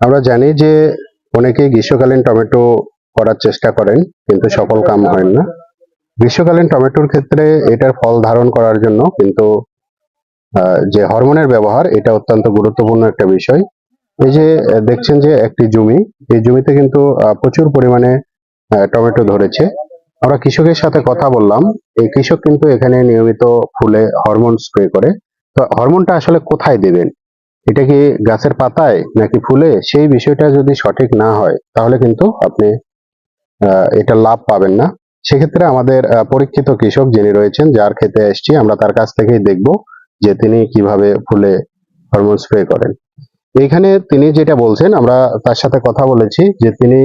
আমরা জানি যে অনেকেই গ্রীষ্মকালীন টমেটো করার চেষ্টা করেন, কিন্তু সফল কাম হয় না। গ্রীষ্মকালীন টমেটোর ক্ষেত্রে এটার ফল ধারণ করার জন্য কিন্তু যে হরমোনের ব্যবহার, এটা অত্যন্ত গুরুত্বপূর্ণ একটা বিষয়। এই যে দেখছেন যে একটি জমি, এই জমিতে কিন্তু প্রচুর পরিমাণে টমেটো ধরেছে। আমরা কৃষকের সাথে কথা বললাম, এই কৃষক কিন্তু এখানে নিয়মিত ফুলে হরমোন স্প্রে করে। তো হরমোনটা আসলে কোথায় দিবেন? এটা কি গাছের পাতায় নাকি ফুলে? সেই বিষয়টা যদি সঠিক না হয়, তাহলে কিন্তু আপনি এটা লাভ পাবেন না। সেক্ষেত্রে আমাদের পরীক্ষিত কৃষক যিনি রয়েছেন, যার খেতে এসছি, আমরা তার কাছ থেকেই দেখব যে তিনি কীভাবে ফুলে হরমোন স্প্রে করেন। এইখানে তিনি যেটা বলছেন, আমরা তার সাথে কথা বলেছি যে তিনি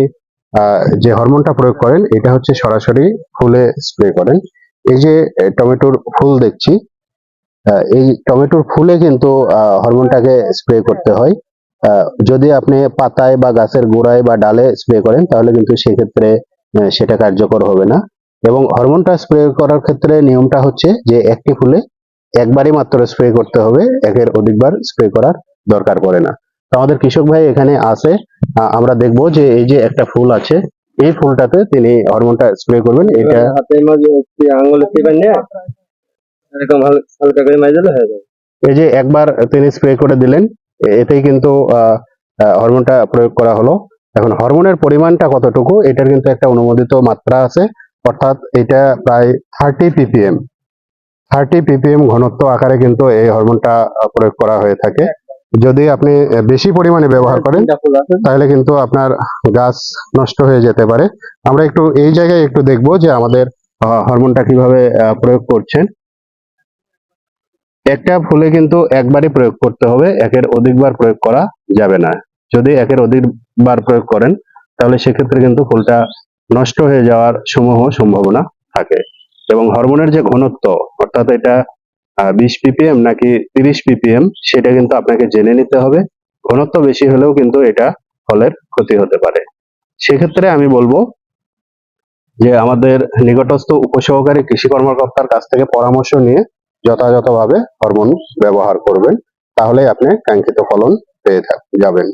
যে হরমোনটা প্রয়োগ করেন, এটা হচ্ছে সরাসরি ফুলে স্প্রে করেন। এই যে টমেটোর ফুল দেখছি এই টমেটোর ফুলে কিন্তু হরমোনটাকে স্প্রে করতে হয়। যদি আপনি পাতায় বা গাছের গোড়ায় বা ডালে স্প্রে করেন, তাহলে কিন্তু সেক্ষেত্রে সেটা কার্যকর হবে না। এবং হরমোনটা স্প্রে করার ক্ষেত্রে নিয়মটা হচ্ছে যে, একটি ফুলে একবারই মাত্র স্প্রে করতে হবে, একের অধিকবার স্প্রে করার দরকার পড়ে না। তো আমাদের কৃষক ভাই এখানে আছে। আমরা দেখব যে, এই যে একটা ফুল আছে, এই ফুলটাতে তিনি হরমোনটা স্প্রে করবেন। এটা আঙুলে এরকম হাল- হালকা করে মাঝে হয়ে যাবে। এই যে একবার তিনি স্প্রে করে দিলেন এতেই কিন্তু হরমোনটা প্রয়োগ করা হলো। এখন হরমোনের পরিমাণটা কতটুকু এটার কিন্তু একটা অনুমোদিত মাত্রা আছে। অর্থাৎ এটা প্রায় থার্টি পিপিএম থার্টি পিপিএম ঘনত্ব আকারে কিন্তু এই হরমোনটা প্রয়োগ করা হয়ে থাকে। যদি আপনি বেশি পরিমাণে ব্যবহার করেন তিনটা তাহলে কিন্তু আপনার গাছ নষ্ট হয়ে যেতে পারে। আমরা একটু এই জায়গায় একটু দেখব যে আমাদের হরমোনটা কীভাবে প্রয়োগ করছেন। একটা ফুলে কিন্তু একবারই প্রয়োগ করতে হবে, একের অধিকবার প্রয়োগ করা যাবে না। যদি একের অধিকবার প্রয়োগ করেন, তাহলে সেক্ষেত্রে কিন্তু ফুলটা নষ্ট হয়ে যাওয়ার সমূহ সম্ভাবনা থাকে। এবং হরমোনের যে ঘনত্ব, অর্থাৎ এটা বিশ পিপিএম নাকি তিরিশ পিপিএম সেটা কিন্তু আপনাকে জেনে নিতে হবে। ঘনত্ব বেশি হলেও কিন্তু এটা ফলের ক্ষতি হতে পারে। সেক্ষেত্রে আমি বলব যে আমাদের নিকটস্থ উপসহকারী কৃষি কর্মকর্তার কাছ থেকে পরামর্শ নিয়ে যথাযথভাবে হরমোন ব্যবহার করবেন তাহলে আপনি কাঙ্ক্ষিত ফলন পেয়ে যাবেন।